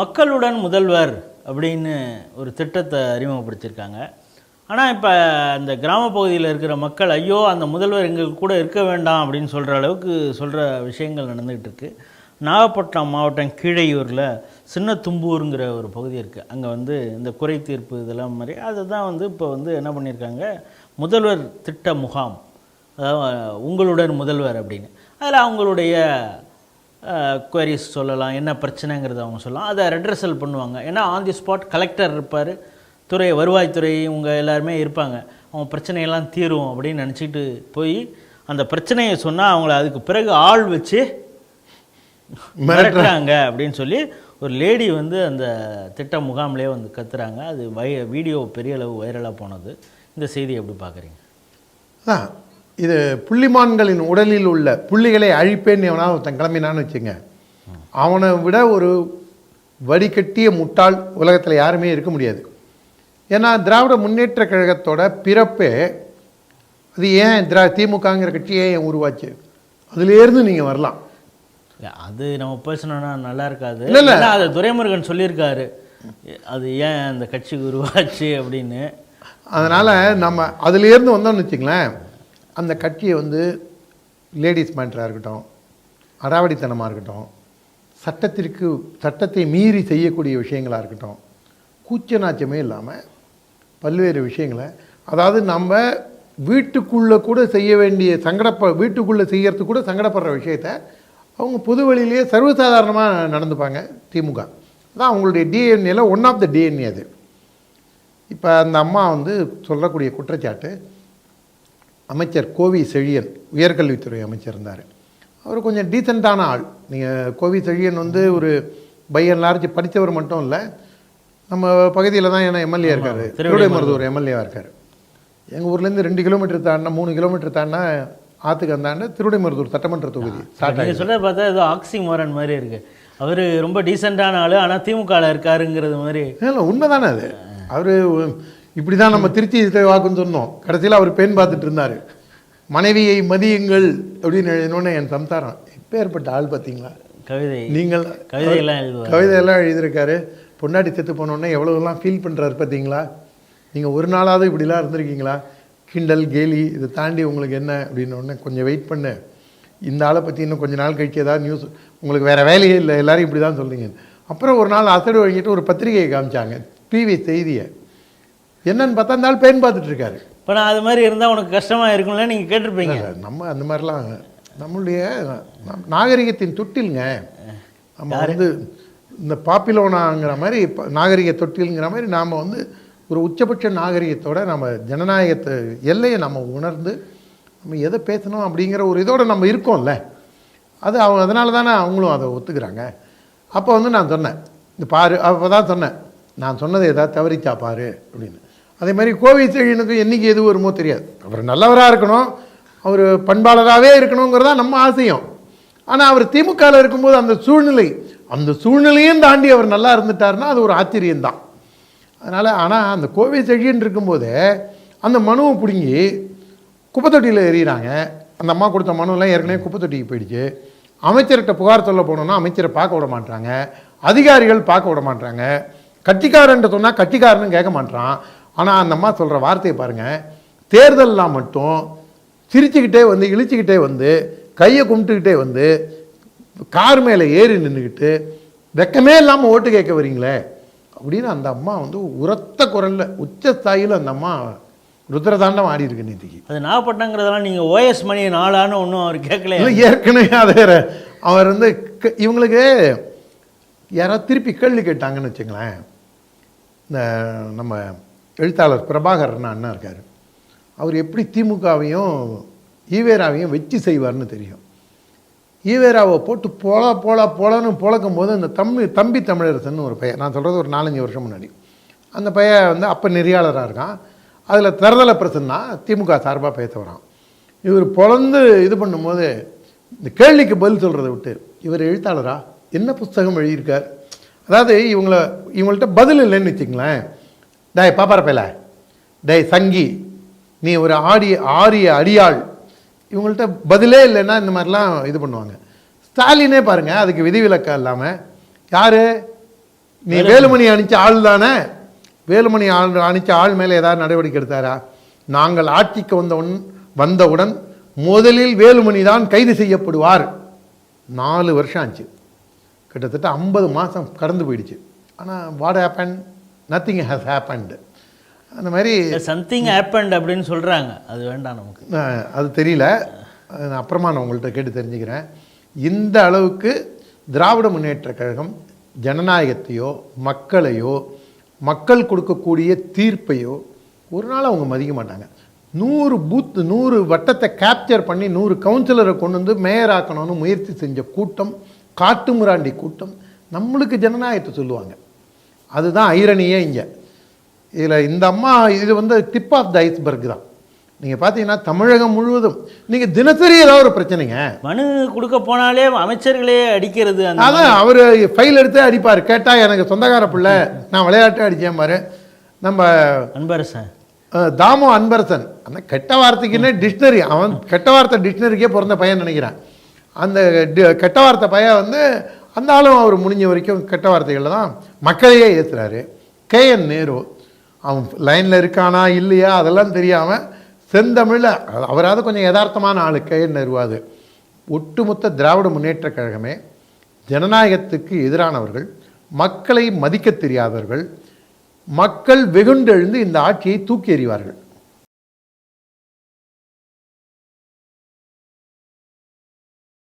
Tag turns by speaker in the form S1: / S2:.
S1: மக்களுடன் முதல்வர் அப்படின்னு ஒரு திட்டத்தை அறிமுகப்படுத்தியிருக்காங்க. ஆனால் இப்போ அந்த கிராம பகுதியில் இருக்கிற மக்கள் ஐயோ அந்த முதல்வர் எங்களுக்கு கூட இருக்க வேண்டாம் அப்படின்னு சொல்கிற அளவுக்கு சொல்கிற விஷயங்கள் நடந்துக்கிட்டு இருக்குது நாகப்பட்டினம் மாவட்டம் கீழையூரில் சின்ன தும்பூருங்கிற ஒரு பகுதி இருக்குது அங்கே வந்து இந்த குறை தீர்ப்பு இதெல்லாம் மாதிரி அதை தான் வந்து இப்போ வந்து என்ன பண்ணியிருக்காங்க? முதல்வர் திட்ட முகாம். அதாவது உங்களுடன் முதல்வர் அப்படின்னு. அதில் அவங்களுடைய குவரிஸ் சொல்லலாம் என்ன பிரச்சனைங்கிறத அவங்க சொல்லலாம். அதை ரெட்ரஸல் பண்ணுவாங்க. ஏன்னா ஆன் தி ஸ்பாட் கலெக்டர் இருப்பார். துறை வருவாய்த்துறை இவங்க எல்லாருமே இருப்பாங்க. அவங்க பிரச்சனையெல்லாம் தீரும் அப்படின்னு நினச்சிட்டு போய் அந்த பிரச்சனையை சொன்னால் அவங்கள அதுக்கு பிறகு ஆள் வச்சு மிரட்டுறாங்க. அப்படின்னு சொல்லி ஒரு லேடி வந்து அந்த திட்ட முகாம்லேயே வந்து கத்துறாங்க. அது வை வீடியோ பெரிய அளவு வைரலாக போனது. இந்த செய்தி எப்படி பார்க்குறீங்க
S2: அதான் இது புள்ளிமான்களின் உடலில் உள்ள புள்ளிகளை அழிப்பேன்னு எவனா ஒருத்தன் கிளம்பினான்னு வச்சுங்க. அவனை விட ஒரு வடிகட்டிய முட்டாள் உலகத்தில் யாருமே இருக்க முடியாது. ஏன்னா திராவிட முன்னேற்ற கழகத்தோட பிறப்பே அது ஏன் திரா திமுகங்கிற கட்சி ஏன் உருவாச்சு? அதுலேருந்து நீங்கள் வரலாம்.
S1: அது நம்ம பேசணும்னா நல்லா இருக்காது.
S2: இல்ல, இல்ல.
S1: அது துரைமுருகன் சொல்லியிருக்காரு. அது ஏன் அந்த கட்சிக்கு உருவாச்சு அப்படின்னு.
S2: அதனால் நம்ம அதுலேருந்து வந்தோம்னு வச்சுங்களேன். அந்த கட்சியை வந்து லேடிஸ் மேட்டராக இருக்கட்டும் அடாவடித்தனமாக இருக்கட்டும் சட்டத்திற்கு சட்டத்தை மீறி செய்யக்கூடிய விஷயங்களாக இருக்கட்டும் கூச்ச நாச்சமே இல்லாமல் பல்வேறு விஷயங்களை அதாவது நம்ம வீட்டுக்குள்ளே கூட செய்ய வேண்டிய சங்கடப்ப வீட்டுக்குள்ளே செய்யறது கூட சங்கடப்படுற விஷயத்த அவங்க பொது வழியிலேயே சர்வசாதாரணமாக நடந்துப்பாங்க திமுக. அதான் அவங்களுடைய டிஎன்ஏல ஒன் ஆஃப் த டிஎன்ஏ அது. இப்போ அந்த அம்மா வந்து சொல்லக்கூடிய குற்றச்சாட்டு அமைச்சர் கோவி செழியன் உயர்கல்வித்துறை அமைச்சர் இருந்தார். அவர் கொஞ்சம் டீசெண்டான ஆள். நீங்கள் கோவி செழியன் வந்து ஒரு பை அண்ட் லார்ஜ் படித்தவர் மட்டும் இல்லை நம்ம பகுதியில் தான் என்ன எம்எல்ஏ இருக்காரு. திருவிடைமருதூர் எம்எல்ஏவாக இருக்கார். எங்கள் ஊர்லேருந்து ரெண்டு கிலோமீட்டர் தாண்டினா மூணு கிலோமீட்டர் தாண்டினா ஆற்றுக்கு அந்தாண்ட திருவிடைமருதூர் சட்டமன்ற தொகுதி
S1: நீங்கள் சொல்ல பார்த்தா ஏதோ ஆக்சி மோரன் மாதிரி இருக்கு. அவர் ரொம்ப டீசெண்டான ஆள் ஆனால் திமுகவில் இருக்காருங்கிறது மாதிரி.
S2: இல்லை உண்மைதானே அது. அவர் இப்படி தான் நம்ம திருச்சி வாக்குன்னு சொன்னோம். கடைசியில் அவர் பெண் பார்த்துட்டு இருந்தார். மனைவியை மதியுங்கள் அப்படின்னு எழுதினோன்னே என் சம்சாரம் எப்பேற்பட்ட ஆள் பார்த்தீங்களா?
S1: கவிதை
S2: நீங்கள்
S1: கவிதையெல்லாம்
S2: கவிதையெல்லாம் எழுதியிருக்காரு. பொண்டாட்டி செத்து போனோடனே எவ்வளோலாம் ஃபீல் பண்ணுறாரு பார்த்தீங்களா? நீங்கள் ஒரு நாளாவது இப்படிலாம் இருந்திருக்கீங்களா? கிண்டல் கேலி இதை தாண்டி உங்களுக்கு என்ன அப்படின்னு உடனே கொஞ்சம் வெயிட் பண்ணு. இந்த ஆளை பற்றி இன்னும் கொஞ்ச நாள் கழிச்சு ஏதாவது நியூஸ் உங்களுக்கு வேறு வேலையே இல்லை. எல்லாரும் இப்படி தான் சொல்றீங்க. அப்புறம் ஒரு நாள் அசடு வழங்கிட்டு ஒரு பத்திரிகையை காமிச்சாங்க. டிவி செய்தியை. என்னன்னு பார்த்தா அந்த ஆள் பெண் பார்த்துட்டு இருக்காரு.
S1: இப்போ நான் அது மாதிரி இருந்தால் உனக்கு கஷ்டமாக இருக்கும்ல நீங்கள் கேட்டிருப்பீங்க.
S2: நம்ம அந்த மாதிரிலாம் நம்மளுடைய நம்- நாகரிகத்தின் தொட்டிலுங்க. நம்ம வந்து இந்த பாப்பிலோனாங்கிற மாதிரி நாகரிக தொட்டிலுங்கிற மாதிரி நாம் வந்து ஒரு உச்சபட்ச நாகரிகத்தோட நம்ம ஜனநாயகத்தை எல்லையை நம்ம உணர்ந்து நம்ம எதை பேசணும் அப்படிங்கிற ஒரு இதோட நம்ம இருக்கோம்ல. அது அவங்க அதனால தானே அவங்களும் அதை ஒத்துக்கிறாங்க. அப்போ வந்து நான் சொன்னேன் இந்த பாரு அப்போ தான் சொன்னேன் நான் சொன்னது ஏதாவது தவறிச்சா பாரு அப்படின்னு. அதே மாதிரி கோவை என்றைக்கு எது வருமோ தெரியாது. அவர் நல்லவராக இருக்கணும். அவர் பண்பாளராகவே இருக்கணுங்கிறதா நம்ம ஆசையும். ஆனால் அவர் திமுகவில் இருக்கும்போது அந்த சூழ்நிலை அந்த சூழ்நிலையும் தாண்டி அவர் நல்லா இருந்துட்டார்னா அது ஒரு ஆச்சரியம்தான். அதனால் ஆனால் அந்த கோவை செழியன் இருக்கும்போது அந்த மனுவை பிடுங்கி குப்பை தொட்டியில் எறிகிறாங்க அந்த அம்மா கொடுத்த மனுவெல்லாம் ஏற்கனவே குப்பை தொட்டிக்கு போயிடுச்சு. அமைச்சர்கிட்ட புகார் சொல்ல போனோன்னா அமைச்சரை பார்க்க விட மாட்டாங்க அதிகாரிகள் பார்க்க விட மாட்டாங்க கட்சிக்காரன்ட்டு சொன்னால் கட்சிக்காரன்னு கேட்க மாட்டான் ஆனால் அந்த அம்மா சொல்கிற வார்த்தையை பாருங்கள் தேர்தல்லாம் மட்டும் சிரிச்சுக்கிட்டே வந்து இழிச்சுக்கிட்டே வந்து கையை கும்பிட்டுக்கிட்டே வந்து கார் மேலே ஏறி நின்றுக்கிட்டு வெக்கமே இல்லாமல் ஓட்டு கேட்க வரீங்களே அப்படின்னு அந்த அம்மா வந்து உரத்த குரலில் உச்சஸ்தாயில் அந்த அம்மா ருத்ரதாண்டம் ஆடி இருக்கு நேற்றுக்கு
S1: அது நாகப்பட்டினங்கிறதெல்லாம் நீங்கள் ஓஎஸ் மணி நாளான்னு ஒன்றும் அவர் கேட்கல
S2: ஏற்கனவே அதை அவர் வந்து இவங்களுக்கு யாராவது திருப்பி கேள்வி கேட்டாங்கன்னு வச்சுங்களேன். இந்த நம்ம எழுத்தாளர் பிரபாகரன் அண்ணா இருக்கார். அவர் எப்படி திமுகவையும் ஈவேராவையும் வெச்சு செய்வார்னு தெரியும். ஈவேராவை போட்டு போல போல போலன்னு புழக்கும் போது அந்த தம்பி தம்பி தமிழரசன் ஒரு பையன் நான் சொல்கிறது ஒரு நாலஞ்சு வருஷம் முன்னாடி. அந்த பையன் வந்து அப்போ நெறியாளராக இருக்கான். அதில் தரதல பிரசன்னா திமுக சார்பாக பேச வரான். இவர் பொழந்து இது பண்ணும்போது இந்த கேள்விக்கு பதில் சொல்கிறத விட்டு இவர் எழுத்தாளரா? என்ன புஸ்தகம் எழுதியிருக்கார்? அதாவது இவங்கள இவங்கள்ட்ட பதில் இல்லைன்னு வச்சுங்களேன் டேய் பாப்பார பேல டேய் சங்கி நீ ஒரு ஆடிய ஆரிய அடியாள். இவங்கள்ட்ட பதிலே இல்லைன்னா இந்த மாதிரிலாம் இது பண்ணுவாங்க. ஸ்டாலினே பாருங்க அதுக்கு விதிவிலக்கம் இல்லாமல் யார்? நீ வேலுமணி. அணிச்ச ஆள் தானே. வேலுமணி ஆள் அணிச்ச ஆள் மேலே ஏதாவது நடவடிக்கை எடுத்தாரா? நாங்கள் ஆட்சிக்கு வந்தவுடன் வந்தவுடன் முதலில் வேலுமணி தான் கைது செய்யப்படுவார். நாலு வருஷம் ஆச்சு. கிட்டத்தட்ட ஐம்பது மாதம் கடந்து போயிடுச்சு. ஆனால் what happen nothing has happened அந்த மாதிரி
S1: சம்திங் ஹேப்பண்ட் அப்படின்னு சொல்றாங்க. அது வேண்டாம் நமக்கு.
S2: அது தெரியல. அப்புறமா நான் உங்கள்கிட்ட கேட்டு தெரிஞ்சுக்கிறேன். இந்த அளவுக்கு திராவிட முன்னேற்ற கழகம் ஜனநாயகத்தையோ மக்களையோ மக்கள் கொடுக்கக்கூடிய தீர்ப்பையோ ஒரு நாள் அவங்க மதிக்க மாட்டாங்க. நூறு பூத் நூறு வட்டத்தை கேப்சர் பண்ணி நூறு கவுன்சிலரை கொண்டு வந்து மேயர் ஆக்கணும்னு முயற்சி செஞ்ச கூட்டம் காட்டுமிராண்டி கூட்டம் நம்மளுக்கு ஜனநாயகத்தை சொல்லுவாங்க. அதுதான் ஐரணியே இங்கே. இதில் இந்த அம்மா இது வந்து டிப் ஆஃப் த ஐஸ்பர்க் தான். நீங்கள் பார்த்தீங்கன்னா தமிழகம் முழுவதும் நீங்கள் தினசரி ஏதாவது ஒரு பிரச்சனைங்க.
S1: மனு கொடுக்க போனாலே அமைச்சர்களே அடிக்கிறது
S2: அதான் அவர் ஃபைல் எடுத்து அடிப்பார். கேட்டால் எனக்கு சொந்தக்கார பிள்ளை நான் விளையாட்டு அடித்தேன் பாரு. நம்ம
S1: அன்பரசன்.
S2: தாமு அன்பரசன். அந்த கெட்ட வார்த்தைக்குன்னே டிக்ஷனரி அவன் கெட்ட வார்த்தை டிக்ஷனரிக்கே பிறந்த பையன் நினைக்கிறேன். அந்த கெட்ட வார்த்தை பையன் வந்து அந்த ஆளும் அவர் முடிஞ்ச வரைக்கும் கெட்ட வார்த்தைகளில் தான் மக்களையே ஏற்றுறாரு கே. என். நேரு அவன் லைனில் இருக்கானா இல்லையா அதெல்லாம் தெரியாமல் செந்தமிழில் அவராவது கொஞ்சம் யதார்த்தமான ஆளு கே. என். நேருவாது ஒட்டுமொத்த திராவிட முன்னேற்றக் கழகமே ஜனநாயகத்துக்கு எதிரானவர்கள் மக்களை மதிக்கத் தெரியாதவர்கள் மக்கள் வெகுண்டெழுந்து இந்த ஆட்சியை தூக்கி எறிவார்கள்.